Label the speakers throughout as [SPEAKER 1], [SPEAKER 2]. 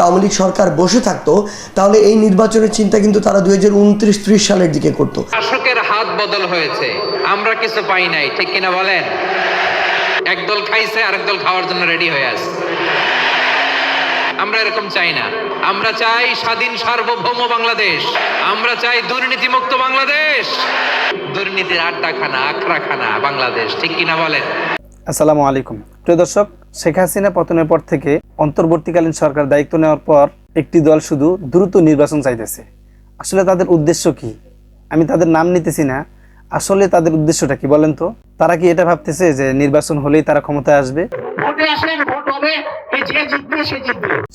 [SPEAKER 1] আওয়ামী লীগ সরকার বসে থাকতো তাহলে এই নির্বাচনের চিন্তা কিন্তু তারা দুই হাজার উনত্রিশ ত্রিশ সালের দিকে করতো।
[SPEAKER 2] শাসকের হাত বদল হয়েছে। আমরা কিছু পাই নাই ঠিক কিনা বলেন? একদল খাইছে আরেক দল খাওয়ার জন্য রেডি হয়ে আছে। আমরা এরকম চাই না। আমরা চাই স্বাধীন সার্বভৌম বাংলাদেশ। আমরা চাই দুর্নীতিমুক্ত বাংলাদেশ। দুর্নীতির আড্ডাখানা আখড়াখানা বাংলাদেশ ঠিক কিনা বলেন?
[SPEAKER 3] আসসালামু আলাইকুম। প্রিয় দর্শক শেখ হাসিনা পতনের পর থেকে অন্তর্বর্তীকালীন সরকার দায়িত্ব নেওয়ার পর একটি দল শুধু দ্রুত নির্বাচন চাইতেছে। আসলে তাদের উদ্দেশ্য কি? আমি তাদের নাম নিতেছি না। আসলে তাদের উদ্দেশ্যটা কি বলেন তো? তারা কি এটা ভাবতেছে যে নির্বাচন হলেই তারা ক্ষমতায় আসবে?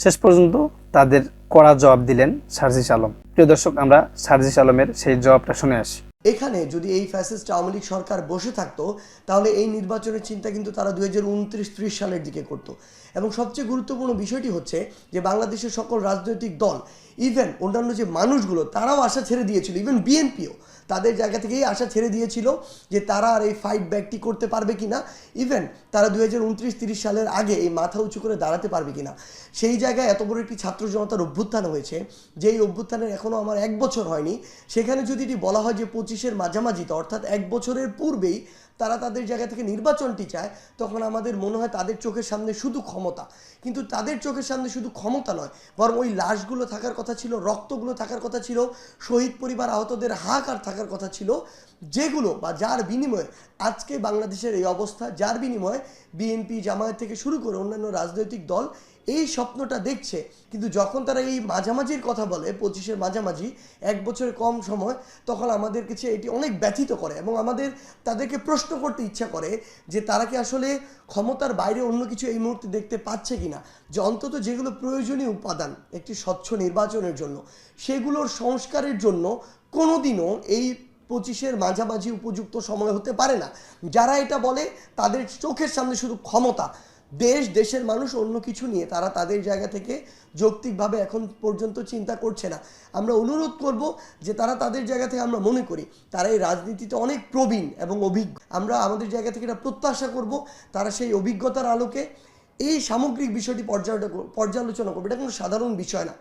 [SPEAKER 3] শেষ পর্যন্ত তাদের কড়া জবাব দিলেন সার্জিস আলম। প্রিয় দর্শক আমরা সার্জিস আলমের সেই জবাবটা শুনে আসি।
[SPEAKER 1] এখানে যদি এই ফ্যাসিস্ট আওয়ামী লীগ সরকার বসে থাকতো, তাহলে এই নির্বাচনের চিন্তা কিন্তু তারা দু হাজার ত্রিশ সালের দিকে করতো। এবং সবচেয়ে গুরুত্বপূর্ণ বিষয়টি হচ্ছে যে বাংলাদেশের সকল রাজনৈতিক দল ইভেন অন্যান্য যে মানুষগুলো, তারাও আশা ছেড়ে দিয়েছিল ইভেন বিএনপিও তাদের জায়গা থেকেই আশা ছেড়ে দিয়েছিল যে তারা আর এই ফাইট ব্যাকটি করতে পারবে কিনা। ইভেন তারা দু হাজার উনত্রিশ তিরিশ সালের আগে এই মাথা উঁচু করে দাঁড়াতে পারবে কিনা। সেই জায়গায় এত বড় একটি ছাত্র জনতার অভ্যুত্থান হয়েছে যেই অভ্যুত্থানের এখনও আমার এক বছর হয়নি। সেখানে যদি এটি বলা হয় যে পঁচিশের মাঝামাঝিতে অর্থাৎ এক বছরের পূর্বেই তারা তাদের জায়গা থেকে নির্বাচনটি চায়, তখন আমাদের মনে হয় তাদের চোখের সামনে শুধু ক্ষমতা। কিন্তু তাদের চোখের সামনে শুধু ক্ষমতা নয়, বরং ওই লাশগুলো থাকার কথা ছিল, রক্তগুলো থাকার কথা ছিল, শহীদ পরিবার আহতদের হাহাকার থাকার কথা ছিল, যেগুলো বা যার বিনিময়ে আজকে বাংলাদেশের এই অবস্থা, যার বিনিময়ে বিএনপি জামায়াত থেকে শুরু করে অন্যান্য রাজনৈতিক দল এই স্বপ্নটা দেখছে, কিন্তু যখন তারা এই মাঝামাঝির কথা বলে, পঁচিশের মাঝামাঝি, এক বছরের কম সময়, তখন আমাদের কাছে এটি অনেক ব্যথিত করে এবং আমাদের তাদেরকে প্রশ্ন করতে ইচ্ছা করে যে তারা কি আসলে ক্ষমতার বাইরে অন্য কিছু এই মুহূর্তে দেখতে পাচ্ছে কিনা? যে অন্তত যেগুলো প্রয়োজনীয় উপাদান, একটি স্বচ্ছ নির্বাচনের জন্য, সেগুলোর সংস্কারের জন্য কোনোদিনও এই পঁচিশের মাঝামাঝি উপযুক্ত সময় হতে পারে না। যারা এটা বলে, তাদের চোখের সামনে শুধু ক্ষমতা। দেশ, দেশের মানুষ অন্য কিছু নিয়ে তারা তাদের জায়গা থেকে যৌক্তিকভাবে এখন পর্যন্ত চিন্তা করছে না। আমরা অনুরোধ করব যে তারা তাদের জায়গা থেকে আমরা মনে করি, তারা এই রাজনীতিতে অনেক প্রবীণ এবং অভিজ্ঞ। আমরা আমাদের জায়গা থেকে এটা প্রত্যাশা করব, তারা সেই অভিজ্ঞতার আলোকে এই সামগ্রিক বিষয়টি পর্যালোচনা করবে। এটা কোনো সাধারণ বিষয় না।